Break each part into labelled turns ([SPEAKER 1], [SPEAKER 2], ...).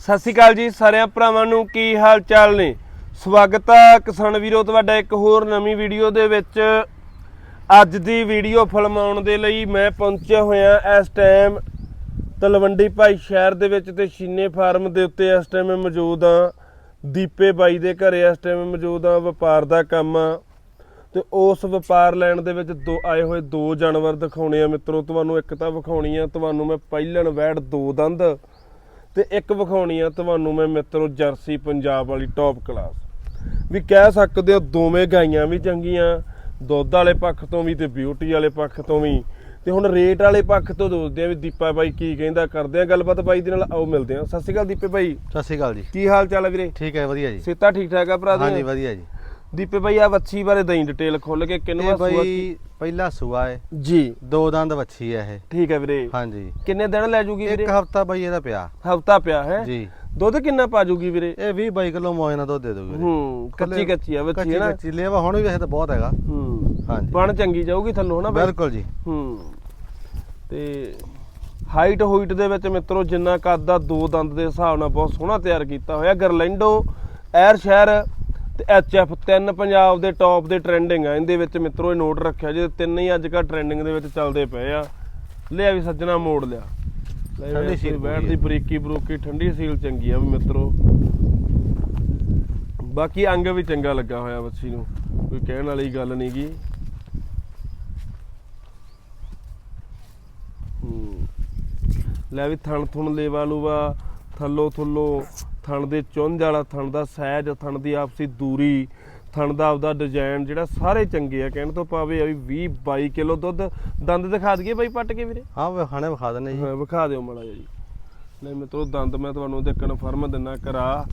[SPEAKER 1] ਸਤਿ ਸ਼੍ਰੀ ਅਕਾਲ ਜੀ ਸਾਰਿਆਂ ਭਰਾਵਾਂ ਨੂੰ ਕੀ ਹਾਲ ਚਾਲ ਨੇ? ਸਵਾਗਤ ਹੈ ਕਿਸਾਨ ਵੀਰੋ ਤੁਹਾਡਾ ਇੱਕ ਹੋਰ ਨਵੀਂ ਵੀਡੀਓ ਦੇ ਵਿੱਚ। ਅੱਜ ਦੀ ਵੀਡੀਓ ਫਿਲਮਾਉਣ ਦੇ ਲਈ ਮੈਂ ਪਹੁੰਚਿਆ ਹੋਇਆ ਇਸ ਟਾਈਮ ਤਲਵੰਡੀ ਭਾਈ ਸ਼ਹਿਰ ਦੇ ਵਿੱਚ ਤੇ ਸ਼ੀਨੇ ਫਾਰਮ ਦੇ ਉੱਤੇ ਇਸ ਟਾਈਮ ਮੈਂ ਮੌਜੂਦ ਆ ਦੀਪੇ ਬਾਈ ਦੇ ਘਰੇ ਇਸ ਟਾਈਮ ਮੌਜੂਦ ਆ ਵਪਾਰ ਦਾ ਕੰਮ ਆ। ਤੇ ਉਸ ਵਪਾਰ ਲੈਣ ਦੇ ਵਿੱਚ ਦੋ ਆਏ ਹੋਏ ਦੋ ਜਾਨਵਰ ਦਿਖਾਉਣੇ ਆ ਮਿੱਤਰੋ। ਤੁਹਾਨੂੰ ਇੱਕ ਤਾਂ ਵਿਖਾਉਣੀ ਆ, ਤੁਹਾਨੂੰ ਮੈਂ ਪਹਿਲਣ ਵੈੜ ਦੋ ਦੰਦ ਤੇ ਇੱਕ ਵਿਖਾਉਣੀ ਆ ਤੁਹਾਨੂੰ ਮੈਂ ਮਿੱਤਰੋ ਜਰਸੀ ਪੰਜਾਬ ਵਾਲੀ ਟੌਪ ਕਲਾਸ ਵੀ ਕਹਿ ਸਕਦੇ ਹੋ ਦੋਵੇਂ ਗਾਈਆਂ ਵੀ ਚੰਗੀਆਂ ਦੁੱਧ ਵਾਲੇ ਪੱਖ ਤੋਂ ਵੀ ਤੇ ਬਿਊਟੀ ਵਾਲੇ ਪੱਖ ਤੋਂ ਵੀ। ਤੇ ਹੁਣ ਰੇਟ ਵਾਲੇ ਪੱਖ ਤੋਂ ਦੋਸਦੇ ਆ ਵੀ ਦੀਪਾ ਬਾਈ ਕੀ ਕਹਿੰਦਾ ਕਰਦੇ ਆ ਗੱਲਬਾਤ ਬਾਈ ਦੇ ਨਾਲ ਆਓ ਮਿਲਦੇ ਆ। ਸਤਿ ਸ਼੍ਰੀ ਅਕਾਲ ਦੀਪੇ ਬਾਈ।
[SPEAKER 2] ਸਤਿ ਸ਼੍ਰੀ ਅਕਾਲ ਜੀ।
[SPEAKER 1] ਕੀ ਹਾਲ ਚਾਲ ਹੈ ਵੀਰੇ?
[SPEAKER 2] ਠੀਕ ਹੈ ਵਧੀਆ ਜੀ।
[SPEAKER 1] ਸੇਤਾ ਠੀਕ ਠਾਕ ਆ ਭਰਾ
[SPEAKER 2] ਹਾਂਜੀ
[SPEAKER 1] ਦੇ
[SPEAKER 2] ਵਧੀਆ ਜੀ।
[SPEAKER 1] ਦੀਪੇ ਬਾਈ ਆ ਵੱਛੀ ਬਾਰੇ ਦਈ ਡਿਟੇਲ ਖੁੱਲ ਕੇ ਕਿੰਨਵਾ
[SPEAKER 2] ਇਹ
[SPEAKER 1] ਸੂਆ?
[SPEAKER 2] ਬਾਈ ਪਹਿਲਾ ਸੂਆ ਹੈ
[SPEAKER 1] ਜੀ।
[SPEAKER 2] ਦੋ ਦੰਦ ਵੱਛੀ ਹੈ ਇਹ।
[SPEAKER 1] ਠੀਕ ਹੈ ਵੀਰੇ।
[SPEAKER 2] ਹਾਂਜੀ।
[SPEAKER 1] ਕਿੰਨੇ ਦਿਨ ਲੈ ਜੂਗੀ
[SPEAKER 2] ਇੱਕ ਹਫਤਾ ਬਾਈ ਇਹਦਾ ਪਿਆ।
[SPEAKER 1] ਹਫਤਾ ਪਿਆ ਹੈ?
[SPEAKER 2] ਜੀ।
[SPEAKER 1] ਦੁੱਧ ਕਿੰਨਾ ਪਾ ਜੂਗੀ ਵੀਰੇ?
[SPEAKER 2] ਇਹ 20 22 ਕਿਲੋ ਮੋਇਨਾ ਦੁੱਧ ਦੇ ਦੋਗੇ
[SPEAKER 1] ਹੂੰ ਕੱਚੀ ਕੱਚੀ ਆ ਵੱਛੀ ਹੈ ਨਾ
[SPEAKER 2] ਕੱਚੀ। ਲੇਵਾ ਹੁਣ ਵੀ ਵੈਸੇ ਤਾਂ ਬਹੁਤ ਹੈਗਾ।
[SPEAKER 1] ਹੂੰ।
[SPEAKER 2] ਹਾਂਜੀ।
[SPEAKER 1] ਬਣ ਚੰਗੀ ਜਾਊਗੀ ਥੱਲੋਂ ਨਾ ਬਾਈ?
[SPEAKER 2] ਬਿਲਕੁਲ ਜੀ।
[SPEAKER 1] ਹੂੰ। ਤੇ ਹਾਈਟ ਹੋਈਟ ਦੇ ਵਿੱਚ ਮਿੱਤਰੋ ਜਿੰਨਾ ਕੱਦ ਦਾ ਦੋ ਦੰਦ ਦੇ ਹਿਸਾਬ ਨਾਲ ਬਹੁਤ ਸੋਹਣਾ ਤਿਆਰ ਕੀਤਾ ਹੋਇਆ। ਗਰਲੈਂਡੋ ਐਰ ਸ਼ਹਿਰ ਤੇ ਐਚਐਫ ਤਿੰਨ ਪੰਜਾਬ ਦੇ ਟੌਪ ਦੇ ਟ੍ਰੈਂਡਿੰਗ ਆ। ਇਹਦੇ ਵਿੱਚ ਮਿੱਤਰੋ ਇਹ ਨੋਟ ਰੱਖਿਆ ਜੇ ਤਿੰਨ ਹੀ ਅੱਜ ਕੱਲ੍ਹ ਟ੍ਰੈਂਡਿੰਗ ਦੇ ਵਿੱਚ ਚੱਲਦੇ ਪਏ ਆ। ਲਿਆ ਵੀ ਸੱਜਣਾ ਮੋੜ ਲਿਆ।
[SPEAKER 2] ਠੰਡੀ ਸੀਲ
[SPEAKER 1] ਬੈਠ ਦੀ। ਬਰੀਕੀ ਬਰੂਕੀ ਠੰਡੀ ਸੀਲ ਚੰਗੀ ਆ ਵੀ ਮਿੱਤਰੋ। ਬਾਕੀ ਅੰਗ ਵੀ ਚੰਗਾ ਲੱਗਾ ਹੋਇਆ ਬੱਚੀ ਨੂੰ। ਕੋਈ ਕਹਿਣ ਵਾਲੀ ਗੱਲ ਨਹੀਂ ਗੀ। ਲੈ ਵੀ ਥਣ ਥੁਣ ਲੇਵਾ ਲੂਵਾ ਥੱਲੋ ਥੁੱਲੋ ਥਣ ਦੇ ਚੁੰਝ ਵਾਲਾ ਥਣ ਦਾ ਸਾਈਜ਼ ਥਣ ਦੀ ਆਪਸੀ ਦੂਰੀ ਥਣ ਦਾ ਆਪਦਾ ਡਿਜ਼ਾਈਨ ਜਿਹੜਾ ਸਾਰੇ ਚੰਗੇ ਆ। ਕਹਿਣ ਤੋਂ ਭਾਵੇਂ ਆ ਵੀ 20 22 ਕਿਲੋ ਦੁੱਧ। ਦੰਦ ਦਿਖਾ ਦਈਏ ਬਾਈ ਪੱਟ ਕੇ ਵੀਰੇ।
[SPEAKER 2] ਹਾਂ ਵੇ ਖਾਣੇ ਵਿਖਾ ਦਿੰਦੇ ਜੀ।
[SPEAKER 1] ਹਾਂ ਵਿਖਾ ਦਿਓ ਮਾੜਾ ਜੀ। ਨਹੀਂ ਮਿੱਤਰੋ ਦੰਦ ਮੈਂ ਤੁਹਾਨੂੰ ਤੇ ਕਨਫਰਮ ਦਿੰਨਾ ਕਰਾ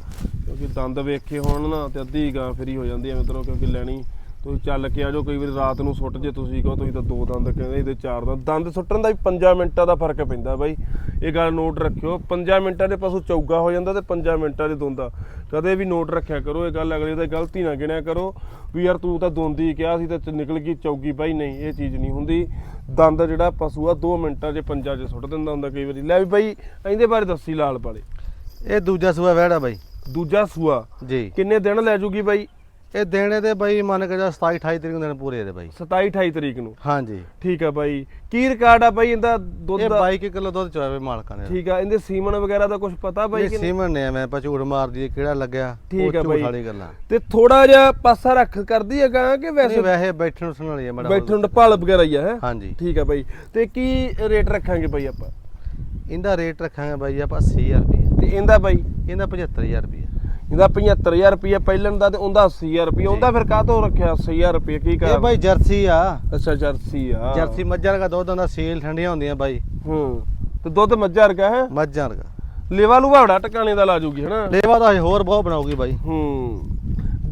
[SPEAKER 1] ਕਿਉਂਕਿ ਦੰਦ ਵੇਖੇ ਹੋਣ ਨਾ ਤੇ ਅੱਧੀ ਗਾਂ ਫਰੀ ਹੋ ਜਾਂਦੀ ਹੈ ਮਿੱਤਰੋ ਕਿਉਂਕਿ ਲੈਣੀ ਤੁਸੀਂ ਚੱਲ ਕੇ ਆਜੋ ਕਈ ਵਾਰੀ ਰਾਤ ਨੂੰ ਸੁੱਟ ਜੇ ਤੁਸੀਂ ਕਹੋ ਤੁਸੀਂ ਤਾਂ ਦੋ ਦੰਦ ਕਹਿੰਦੇ ਇਹਦੇ ਚਾਰ ਦੰਦ। ਦੰਦ ਸੁੱਟਣ ਦਾ ਵੀ 5 ਮਿੰਟਾਂ ਦਾ ਫ਼ਰਕ ਪੈਂਦਾ ਬਾਈ। ਇਹ ਗੱਲ ਨੋਟ ਰੱਖਿਓ 5 ਮਿੰਟਾਂ ਦੇ ਪਸ਼ੂ ਚੌਗਾ ਹੋ ਜਾਂਦਾ ਤੇ 5 ਮਿੰਟਾਂ ਦੇ ਦੋਂਦਾ ਕਦੇ ਵੀ ਨੋਟ ਰੱਖਿਆ ਕਰੋ ਇਹ ਗੱਲ ਅਗਲੇ ਦਾ ਗਲਤੀ ਨਾ ਗਿਣਿਆ ਕਰੋ ਵੀ ਯਾਰ ਤੂੰ ਤਾਂ ਦੋਂਦੀ ਕਿਹਾ ਸੀ ਤੇ ਨਿਕਲ ਗਈ ਚੌਗੀ ਬਾਈ ਨਹੀਂ ਇਹ ਚੀਜ਼ ਨਹੀਂ ਹੁੰਦੀ। ਦੰਦ ਜਿਹੜਾ ਪਸ਼ੂ ਆ 2 ਮਿੰਟਾਂ 'ਚ ਪੰਜਾਂ 'ਚ ਸੁੱਟ ਦਿੰਦਾ ਹੁੰਦਾ ਕਈ ਵਾਰੀ। ਲੈ ਵੀ ਬਾਈ ਇਹਦੇ ਬਾਰੇ ਦੱਸੀ ਲਾਲ ਪਾਲੇ
[SPEAKER 2] ਇਹ ਦੂਜਾ ਸੂਆ ਵਹਿੜਾ ਬਾਈ।
[SPEAKER 1] ਦੂਜਾ ਸੂਆ।
[SPEAKER 2] ਜੀ।
[SPEAKER 1] ਕਿੰਨੇ ਦਿਨ ਲੈ ਜੂਗੀ ਬਾਈ?
[SPEAKER 2] ਇਹ ਦੇਣੇ ਦੇ ਬਾਈ ਮੰਨ ਕੇ ਜਾ 27 28 ਤਰੀਕ ਨੂੰ ਦਿਨ ਪੂਰੇ ਇਹਦੇ ਬਾਈ।
[SPEAKER 1] 27 28 ਤਰੀਕ ਨੂੰ?
[SPEAKER 2] ਹਾਂਜੀ।
[SPEAKER 1] ਠੀਕ ਆ ਬਾਈ। ਕੀ ਰਿਕਾਰਡ ਆ ਬਾਈ ਇਹਦਾ ਦੁੱਧ
[SPEAKER 2] ਇਹ
[SPEAKER 1] ਦਾ?
[SPEAKER 2] 22 ਕਿਲੋ ਦੁੱਧ ਚੋਵੇ ਮਾਲਕਾਂ ਨੇ।
[SPEAKER 1] ਠੀਕ ਆ ਇਹਦੇ ਸੀਮਨ ਵਗੈਰਾ ਦਾ ਕੁਝ ਪਤਾ ਬਾਈ
[SPEAKER 2] ਇਹ
[SPEAKER 1] ਕਿ ਨਹੀਂ?
[SPEAKER 2] ਸੀਮਨ ਨੇ ਮੈਂ ਆਪਾਂ ਝੂਠ ਮਾਰਦੀ ਹੈ, ਕਿਹੜਾ ਲੱਗਿਆ?
[SPEAKER 1] ਠੀਕ ਆ
[SPEAKER 2] ਝੂਠ
[SPEAKER 1] ਬਾਈ।
[SPEAKER 2] ਵਾਲੀ ਗੱਲਾਂ
[SPEAKER 1] ਤੇ ਥੋੜਾ ਜਿਹਾ ਪਾਸਾ ਰੱਖ ਕਰਦੀ ਹੈਗਾ ਕਿ
[SPEAKER 2] ਵੈਸੇ?
[SPEAKER 1] ਵੈਸੇ
[SPEAKER 2] ਵੈਸੇ ਬੈਠਣ ਨੂੰ ਸੁਣ ਲਈ ਮੜਾ
[SPEAKER 1] ਬੈਠਣ ਦਾ ਭਾਲ ਵਗੈਰਾ ਹੀ ਆ ਹੈ?
[SPEAKER 2] ਹਾਂਜੀ।
[SPEAKER 1] ਠੀਕ ਆ ਬਾਈ। ਤੇ ਕੀ ਰੇਟ ਰੱਖਾਂਗੇ ਬਾਈ ਆਪਾਂ?
[SPEAKER 2] ਇਹਦਾ ਰੇਟ ਰੱਖਾਂਗੇ ਬਾਈ ਆਪਾਂ 80000 ਰੁਪਏ
[SPEAKER 1] ਤੇ ਇਹਦਾ ਬਾਈ?
[SPEAKER 2] ਇਹਦਾ 75000 ਰੁਪਏ
[SPEAKER 1] ਇਹਦਾ 75000 ਰੁਪਏ ਪਹਿਲਣ ਦਾ ਤੇ ਉਹਦਾ 80000 ਰੁਪਏ ਉਹਦਾ ਫਿਰ ਕਾਹਤੋਂ ਰੱਖਿਆ? 80000 ਰੁਪਏ ਕੀ
[SPEAKER 2] ਇਹ
[SPEAKER 1] ਕਰ?
[SPEAKER 2] ਬਾਈ ਜਰਸੀ ਆ।
[SPEAKER 1] ਅੱਛਾ ਜਰਸੀ ਆ।
[SPEAKER 2] ਜਰਸੀ ਮੱਝਾਂ ਦਾ ਦੁੱਧ ਹੁੰਦਾ ਸੀਲ ਠੰਡੀਆਂ ਹੁੰਦੀਆਂ ਬਾਈ।
[SPEAKER 1] ਹੂੰ। ਤੇ ਦੁੱਧ ਮੱਝਾਂ ਵਰਗਾ ਹੈ?
[SPEAKER 2] ਮੱਝਾਂ ਦਾ
[SPEAKER 1] ਲੇਵਾ ਲੂਵਾ ਬੜਾ ਟਿਕਾਣੇ ਦਾ ਲਾ ਜੂਗੀ ਹਨਾ?
[SPEAKER 2] ਲੇਵਾ ਤਾਂ ਹਜੇ ਹੋਰ ਬਹੁਤ ਬਣਾਉਗੀ ਬਾਈ।
[SPEAKER 1] ਹੂੰ।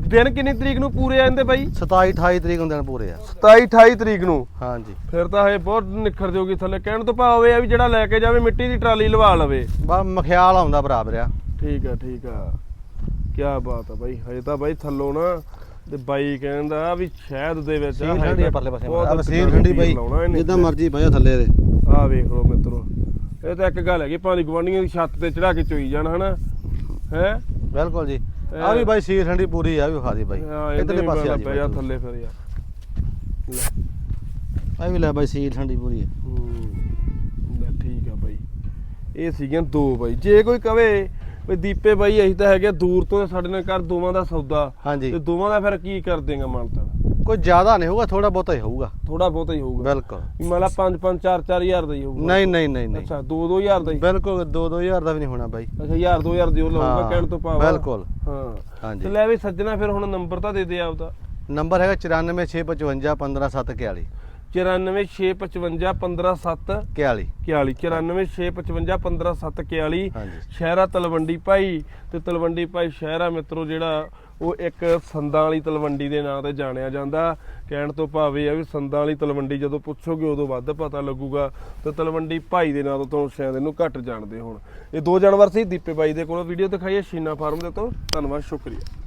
[SPEAKER 1] ਦਿਨ ਕਿੰਨੀ ਤਰੀਕ ਨੂੰ ਪੂਰੇ ਆ ਜਾਂਦੇ ਬਾਈ?
[SPEAKER 2] 27 28 ਤਰੀਕ ਨੂੰ ਦਿਨ ਪੂਰੇ ਆ।
[SPEAKER 1] 27 28 ਤਰੀਕ ਨੂੰ?
[SPEAKER 2] ਹਾਂਜੀ।
[SPEAKER 1] ਫਿਰ ਤਾਂ ਇਹ ਬਹੁਤ ਨਿਖਰ ਜਾਊਗੀ ਥੱਲੇ। ਕਹਿਣ ਤੋਂ ਭਾਵ ਇਹ ਆ ਵੀ ਜਿਹੜਾ ਲੈ ਕੇ ਜਾਵੇ ਮਿੱਟੀ ਦੀ ਟਰਾਲੀ ਲਵਾ ਲਵੇ।
[SPEAKER 2] ਬਾ ਮਖਿਆਲ ਆਉਂਦਾ ਬਰਾਬਰ ਆ।
[SPEAKER 1] ਠੀਕ ਆ ਠੀਕ ਆ। ਕੀ ਬਾਤ ਆ ਬਾਈ ਹਜੇ ਤਾਂ ਬਾਈ ਥੱਲੋਂ ਨਾ ਤੇ ਬਾਈ ਕਹਿੰਦਾ ਵੀ ਸ਼ਹਿਦ ਦੇ ਵਿੱਚ
[SPEAKER 2] ਠੰਡੀ ਆ ਪਰਲੇ ਪਾਸੇ। ਆ
[SPEAKER 1] ਤਕੜਾ
[SPEAKER 2] ਠੰਡੀ ਬਾਈ। ਜਿੱਦਾਂ ਮਰਜ਼ੀ ਬਾਈ ਥੱਲੇ ਦੇ।
[SPEAKER 1] ਆਹ ਵੇਖ ਲਓ ਮਿੱਤਰੋ ਇਹ ਤਾਂ ਇੱਕ ਗੱਲ ਹੈਗੀ ਭਾਵੇਂ ਗਵਾਂਢੀਆਂ ਦੀ ਛੱਤ ਤੇ ਚੜਾ ਕੇ ਚੋਈ ਜਾਣ ਹਨਾ? ਹੈ?
[SPEAKER 2] ਬਿਲਕੁਲ ਜੀ। ਆ ਵੀ ਬਾਈ ਸੀਲ ਠੰਡੀ ਪੂਰੀ ਆ ਵੀ ਵਿਖਾ ਦੀ ਬਾਈ। ਇਧਰਲੇ ਪਾਸੇ ਆ ਜੀ
[SPEAKER 1] ਥੱਲੇ ਫਿਰ ਯਾਰ। ਲੈ।
[SPEAKER 2] ਆ ਵੀ ਲੈ ਬਾਈ ਸੀਲ ਠੰਡੀ ਪੂਰੀ ਆ।
[SPEAKER 1] ਹੂੰ। ਲੈ ਠੀਕ ਆ ਬਾਈ। ਇਹ ਸੀਗੀਆਂ ਦੋ ਬਾਈ। ਜੇ ਕੋਈ ਕਵੇ ਵੀ ਦੀਪੇ ਬਾਈ ਅਸੀਂ ਤਾਂ ਹੈਗੇ ਦੂਰ ਤੋਂ ਸਾਡੇ ਨਾਲ ਕਰ ਦੋਵਾਂ ਦਾ ਸੌਦਾ।
[SPEAKER 2] ਹਾਂਜੀ।
[SPEAKER 1] ਤੇ ਦੋਵਾਂ ਦਾ ਫਿਰ ਕੀ ਕਰ ਦੇਗਾ ਮਾਨਤਾ
[SPEAKER 2] ਕੋਈ ਜ਼ਿਆਦਾ ਨਹੀਂ ਹੋਊਗਾ ਥੋੜਾ ਬਹੁਤਾ ਹੀ ਹੋਊਗਾ।
[SPEAKER 1] ਥੋੜਾ ਬਹੁਤਾ ਹੀ ਹੋਊਗਾ।
[SPEAKER 2] ਬਿਲਕੁਲ।
[SPEAKER 1] ਮੰਨ ਲਾ 5 5 4 4000 ਦਾ ਹੀ ਹੋਊਗਾ।
[SPEAKER 2] ਨਹੀਂ ਨਹੀਂ ਨਹੀਂ ਨਹੀਂ।
[SPEAKER 1] ਅੱਛਾ 2 2000 ਦਾ ਹੀ।
[SPEAKER 2] ਬਿਲਕੁਲ 2-2000 ਦਾ ਵੀ ਨਹੀਂ ਹੋਣਾ ਬਾਈ।
[SPEAKER 1] ਅੱਛਾ 1000 2000 ਦੀ ਉਹ ਲਊਗਾ ਕਹਿਣ ਤੋਂ ਆ।
[SPEAKER 2] ਬਿਲਕੁਲ।
[SPEAKER 1] ਹਾਂ।
[SPEAKER 2] ਹਾਂਜੀ।
[SPEAKER 1] ਤੇ ਲੈ ਵੀ ਸੱਜਣਾ ਫਿਰ ਹੁਣ ਨੰਬਰ ਤਾਂ ਦੇ ਦੇ ਆਪਦਾ।
[SPEAKER 2] ਨੰਬਰ ਹੈਗਾ 94655 15741
[SPEAKER 1] 94655
[SPEAKER 2] 41
[SPEAKER 1] 41 94655
[SPEAKER 2] ਹਾਂਜੀ।
[SPEAKER 1] ਸ਼ਹਿਰਾ ਤਲਵੰਡੀ ਭਾਈ ਤੇ ਤਲਵੰਡੀ ਭਾਈ ਸ਼ਹਿਰਾ ਮਿੱਤਰੋ ਜਿਹੜਾ ਉਹ ਇੱਕ ਸੰਦਾਂ ਵਾਲੀ ਤਲਵੰਡੀ ਦੇ ਨਾਂ ਤੇ ਜਾਣਿਆ ਜਾਂਦਾ। ਕਹਿਣ ਤੋਂ ਭਾਵੇਂ ਆ ਵੀ ਸੰਦਾਂ ਵਾਲੀ ਤਲਵੰਡੀ ਜਦੋਂ ਪੁੱਛੋਗੇ ਉਦੋਂ ਵੱਧ ਪਤਾ ਲੱਗੂਗਾ। ਤੇ ਤਲਵੰਡੀ ਭਾਈ ਦੇ ਨਾਂ ਤੋਂ ਤੁਹਾਨੂੰ ਸ਼ਾਇਦ ਇਹਨੂੰ ਘੱਟ ਜਾਣਦੇ ਹੋਣ। ਇਹ ਦੋ ਜਾਨਵਰ ਸੀ ਦੀਪੇ ਬਾਈ ਦੇ ਕੋਲੋਂ। ਵੀਡੀਓ ਦਿਖਾਈ ਹੈ ਸ਼ੀਨਾ ਫਾਰਮ ਦੇ ਤੋਂ ਧੰਨਵਾਦ ਸ਼ੁਕਰੀਆ।